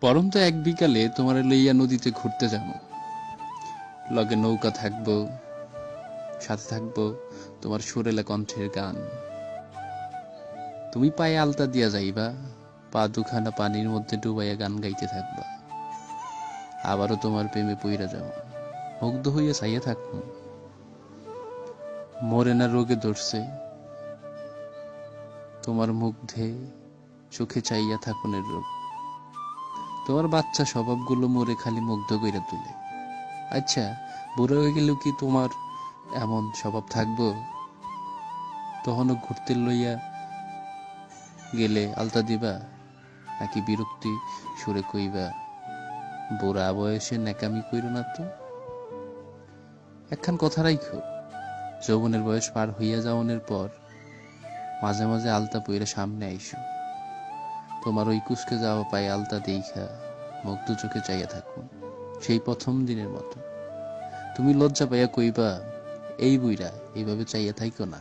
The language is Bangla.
পরন্ত এক বিকালে তোমার লইয়া নদীতে ঘুরতে যাব। লগে নৌকা থাকব, সাথে থাকব তোমার সুরেলা কণ্ঠের গান। তুমি পায়ে আলতা দিয়া যাইবা, পা দুখানা পানির মধ্যে ডুবাইয়া গান গাইতে থাকবা। আবারও তোমার প্রেমে পইরা যাও মুগ্ধ হইয়া চাইয়া থাকব। মরে না রোগে ধরছে, তোমার মুগ্ধে চোখে চাইয়া থাকুনের রোগ। তোমার বাচ্চা স্বভাবগুলো মরে খালি মুগ্ধ কইরা তুলে। আচ্ছা বুড়ো হয়ে গেলেও কি তোমার এমন স্বভাব থাকব? তখনও ঘুরতে লইয়া গেলে আলতা দিবা, নাকি বিরক্তি সুরে কইবা, বুড়া বয়সে ন্যাকামি কইর না তো? একখান কথা রাইখো, যৌবনের বয়স পার হইয়া যাওয়ানোর পর মাঝে মাঝে আলতা পইরা সামনে আইসো। তোমার ওই কুসকে যাওয়া পায়ে আলতা দেইখা মুগ্ধ চোখে চাইয়া থাকুন, সেই প্রথম দিনের মতো। তুমি লজ্জা পাইয়া কইবা, এই বুইরা এইভাবে চাইয়া থাইকো না।